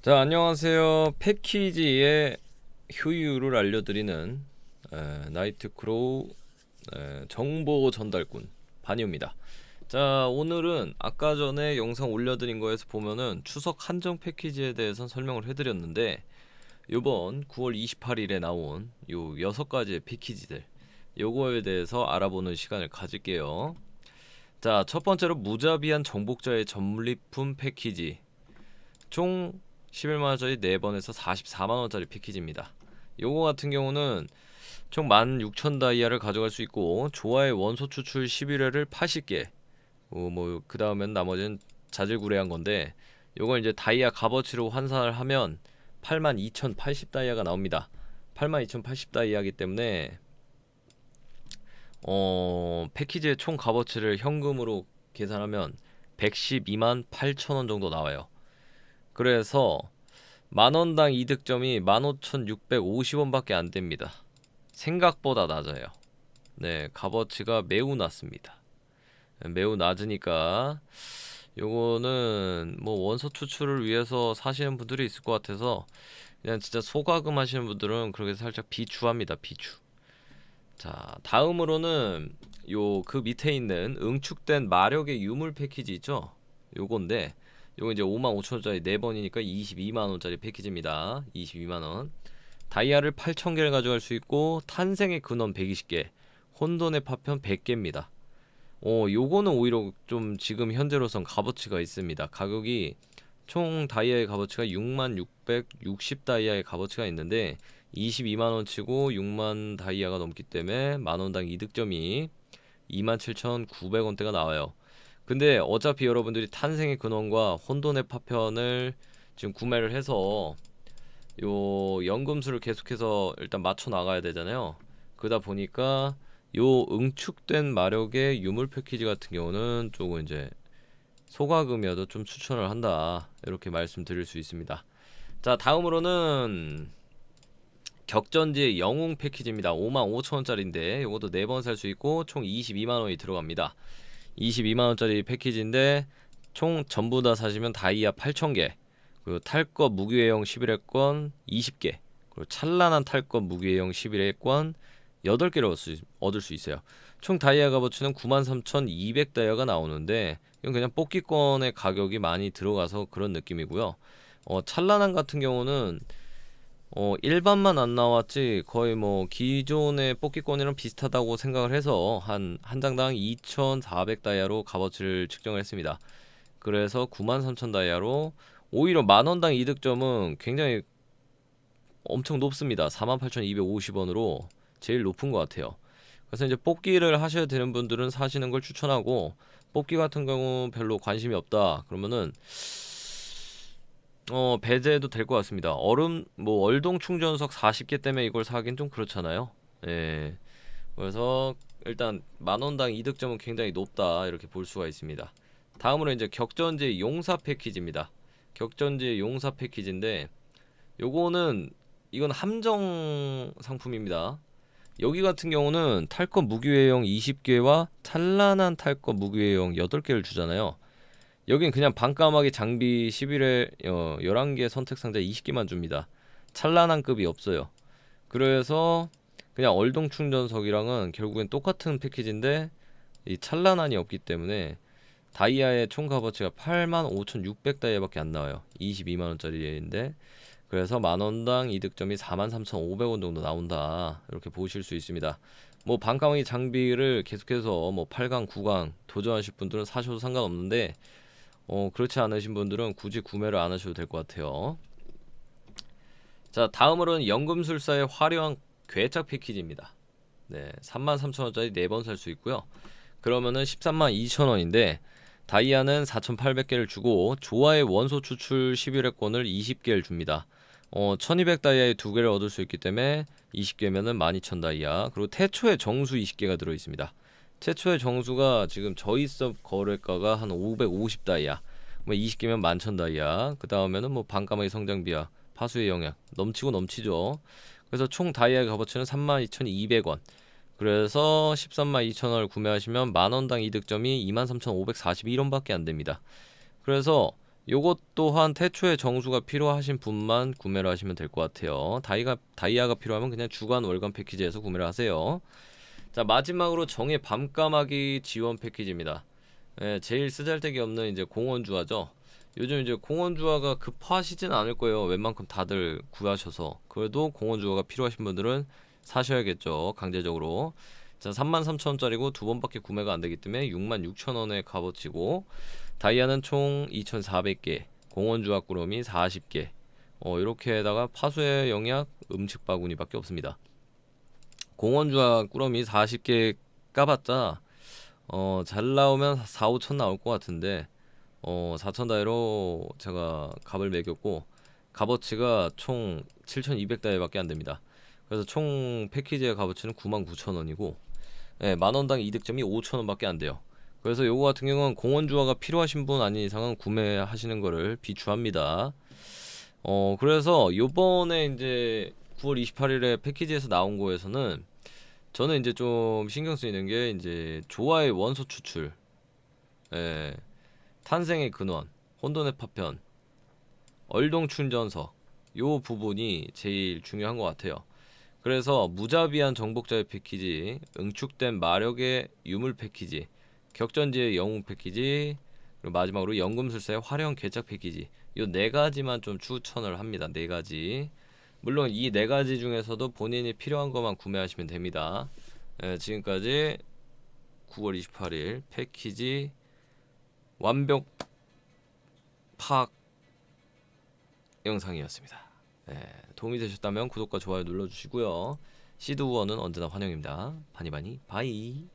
자, 안녕하세요. 패키지의 효율을 알려드리는 에, 나이트크로우 에, 정보 전달꾼 반이입니다. 자, 오늘은 아까 전에 영상 올려드린 거에서 보면은 추석 한정 패키지에 대해서 설명을 해드렸는데 요번 9월 28일에 나온 요 여섯 가지의 패키지들 요거에 대해서 알아보는 시간을 가질게요. 자, 첫 번째로 무자비한 정복자의 전리품 패키지 총 11만원짜리 4번에서 44만원짜리 패키지입니다. 요거 같은 경우는 총 16,000다이아를 가져갈 수 있고 조화의 원소 추출 11회를 80개 어, 뭐그 다음엔 나머지는 자질구레한 건데 요건 이제 다이아 값어치로 환산을 하면 82,080 다이아가 나옵니다. 82,080 다이아기 때문에 어 패키지의 총 값어치를 현금으로 계산하면 112만 8천원 정도 나와요. 그래서 만원당 이득점이 15,650원밖에 안 됩니다. 생각보다 낮아요. 네, 값어치가 매우 낮습니다. 매우 낮으니까 요거는 뭐 원소 추출을 위해서 사시는 분들이 있을 것 같아서 그냥 진짜 소가금 하시는 분들은 그렇게 살짝 비추합니다. 비추. 자, 다음으로는 요 그 밑에 있는 응축된 마력의 유물 패키지 있죠? 요건데 요거 이제 55,000원짜리 4번이니까 22만원짜리 패키지입니다. 22만원. 다이아를 8,000개를 가져갈 수 있고 탄생의 근원 120개, 혼돈의 파편 100개입니다. 어, 요거는 오히려 좀 지금 현재로선 값어치가 있습니다. 가격이 총 다이아의 값어치가 6660 다이아의 값어치가 있는데 22만 원 치고 6만 다이아가 넘기 때문에 만 원당 이득점이 27,900원대가 나와요. 근데 어차피 여러분들이 탄생의 근원과 혼돈의 파편을 지금 구매를 해서 요 연금술을 계속해서 일단 맞춰 나가야 되잖아요. 그러다 보니까 요 응축된 마력의 유물 패키지 같은 경우는 조금 이제 소가금이어도 좀 추천을 한다. 이렇게 말씀드릴 수 있습니다. 자, 다음으로는 격전지의 영웅 패키지입니다. 55,000원짜리인데 이것도 4번 살 수 있고 총 22만 원이 들어갑니다. 22만원짜리 패키지인데 총 전부 다 사시면 다이아 8,000개. 그리고 탈것 무기외형 11회권 20개. 그리고 찬란한 탈것 무기외형 11회권 8개를 얻을 수 있어요. 총 다이아 값어치는 93,200 다이아가 나오는데 이건 그냥 뽑기권의 가격이 많이 들어가서 그런 느낌이고요. 어, 찬란한 같은 경우는 어, 일반만 안 나왔지 거의 뭐 기존의 뽑기권이랑 비슷하다고 생각을 해서 한 한 장당 2,400 다이아로 값어치를 측정을 했습니다. 그래서 93,000 다이아로 오히려 만 원당 이득점은 굉장히 엄청 높습니다. 48,250원으로 제일 높은 것 같아요. 그래서 이제 뽑기를 하셔야 되는 분들은 사시는 걸 추천하고 뽑기 같은 경우 별로 관심이 없다 그러면은 어 배제해도 될 것 같습니다. 얼음 뭐 얼동 충전석 40개 때문에 이걸 사긴 좀 그렇잖아요. 예. 그래서 일단 만 원당 이득점은 굉장히 높다 이렇게 볼 수가 있습니다. 다음으로 이제 격전지 용사 패키지입니다. 격전지 용사 패키지인데 요거는 이건 함정 상품입니다. 여기 같은 경우는 탈것 무기외형 20개와 찬란한 탈것 무기외형 8개를 주잖아요. 여긴 그냥 반까마귀 장비 11회 어, 11개 선택 상자 20개만 줍니다. 찬란한 급이 없어요. 그래서 그냥 얼동 충전석이랑은 결국엔 똑같은 패키지인데 이 찬란한이 없기 때문에 다이아의 총 값어치가 85,600 다이아밖에 안 나와요. 22만 원짜리인데 그래서 만 원당 이득점이 43,500원 정도 나온다. 이렇게 보실 수 있습니다. 뭐 반까마귀 장비를 계속해서 뭐 8강, 9강 도전하실 분들은 사셔도 상관없는데 어, 그렇지 않으신 분들은 굳이 구매를 안 하셔도 될 것 같아요. 자, 다음으로는 연금술사의 화려한 괴짝 패키지입니다. 네, 33,000원짜리 4번 살 수 있고요. 그러면은 13만 2천원인데 다이아는 4,800개를 주고 조화의 원소 추출 11회권을 20개를 줍니다. 어, 1200 다이아에 2개를 얻을 수 있기 때문에 20개면은 12,000 다이아. 그리고 태초의 정수 20개가 들어 있습니다. 최초의 정수가 지금 저희 섭 거래가가 한 550 다이아 뭐 20개면 11,000 다이아 그 다음에는 뭐 반까마귀 성장비야 파수의 영향 넘치고 넘치죠 그래서 총 다이아 값어치는 32,200원 그래서 13만 2천원을 구매하시면 만원당 이득점이 23,541원밖에 안 됩니다 그래서 요것 또한 태초에 정수가 필요하신 분만 구매를 하시면 될 것 같아요. 다이가 다이아가 필요하면 그냥 주간 월간 패키지에서 구매를 하세요. 자 마지막으로 정의 밤까마귀 지원 패키지입니다. 예, 제일 쓰잘데기 없는 이제 공원주화죠. 요즘 이제 공원주화가 급하시진 않을 거예요. 웬만큼 다들 구하셔서 그래도 공원주화가 필요하신 분들은 사셔야겠죠. 강제적으로. 자 33,000원짜리고 두 번밖에 구매가 안 되기 때문에 66,000원에 값어치고 다이아는 총 2,400개, 공원주화 꾸러미 40개. 어 이렇게다가 파수의 영약, 음측 바구니밖에 없습니다. 공원주화 꾸러미 40개 까봤자 어 잘 나오면 4, 5천 나올 것 같은데 어 4천 다이로 제가 값을 매겼고 값어치가 총 7,200 다이밖에 안 됩니다. 그래서 총 패키지의 값어치는 99,000원이고 예, 만 원당 이득점이 5,000원밖에 안 돼요. 그래서 요거 같은 경우는 공원주화가 필요하신 분 아닌 이상은 구매하시는 거를 비추합니다. 어 그래서 요번에 이제 9월 28일에 패키지에서 나온 거에서는 저는 이제 좀 신경 쓰이는 게 이제 조화의 원소 추출, 예, 탄생의 근원, 혼돈의 파편, 얼동 충전석 요 부분이 제일 중요한 것 같아요. 그래서 무자비한 정복자의 패키지, 응축된 마력의 유물 패키지, 격전지의 영웅 패키지, 그리고 마지막으로 연금술사의 화려한 개짝 패키지 요 네 가지만 좀 추천을 합니다. 네 가지. 물론 이 네 가지 중에서도 본인이 필요한 것만 구매하시면 됩니다. 예, 지금까지 9월 28일 패키지 완벽 파악 영상이었습니다. 예, 도움이 되셨다면 구독과 좋아요 눌러주시고요. 시드 우원은 언제나 환영입니다. 바니바니 바이.